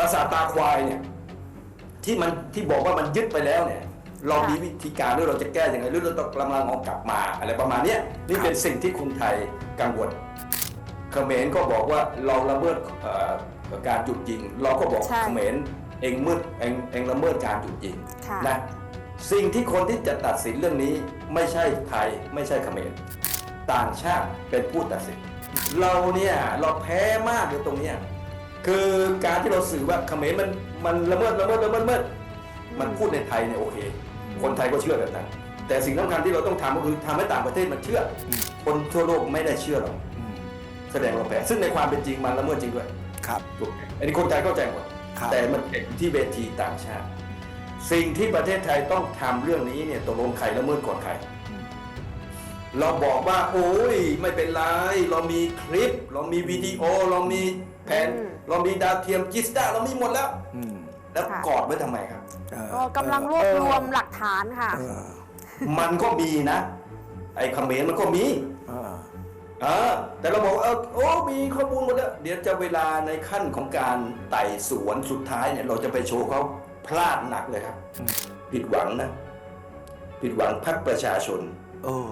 ภาษาทตาควายเนี่ยที่มันที่บอกว่ามันยึดไปแล้วเนี่ย เรามีวิธีการหรือเราจะแก้ยังไงหรือเราต้องกำลังเอากลับมาอะไรประมาณเนี้ยนี่เป็นสิ่งที่คนไทยกังวลเขมรก็บอกว่าเราละเมิดเอ่อการจุดยิง เราก็บอกใช่เขมรเองมืดเองเองละเมิดการจุดยิงค่ะนะสิ่งที่คนที่จะตัดสินเรื่องนี้ไม่ใช่ไทยไม่ใช่เขมรต่างชาติเป็นผู้ตัดสิน เราเนี่ยเราแพ้มากเลยตรงเนี้ย คือการที่เราสื่อว่าเขมรมันมันละเมิดละเมิดละเมิดละเมิดมันพูดในไทยเนี่ยโอเค คนไทยก็เชื่อแบบนั้น แต่สิ่งสำคัญที่เราต้องทำก็คือทำให้ต่างประเทศมันเชื่ออคนทั่วโลกไม่ได้เชื่อเราแสดงเราแพ้ซึ่งในความเป็นจริงมันละเมิดจริงด้วยครับถูกไหมอันนี้คนไทยเข้าใจหมดครับ แต่มันเป็นที่เวทีต่างชาติ สิ่งที่ประเทศไทยต้องทำเรื่องนี้เนี่ยตกลงใครละเมิดก่อนใคร เราบอกว่า โอ้ยไม่เป็นไร เรามีคลิป เรามีวิดีโอ เรามี แผนอืม เรามีดาวเทียมจิสตาเรามีหมดแล้ว อืมแล้วค่ะ กอดไว้ทำไมครับ เออก็กำลังรวบรวมหลักฐานค่ะ เออมันก็มีนะ ไอ้เขมรมันก็มีเออเออแต่เราบอกว่าเออโอ้มีข้อมูลหมดแล้วเดี๋ยวจะเวลาในขั้นของการไต่สวนสุดท้ายเนี่ย เราจะไปโชว์เขาพลาดหนักเลยครับ ผิดหวังนะ ผิดหวังพักประชาชน เออ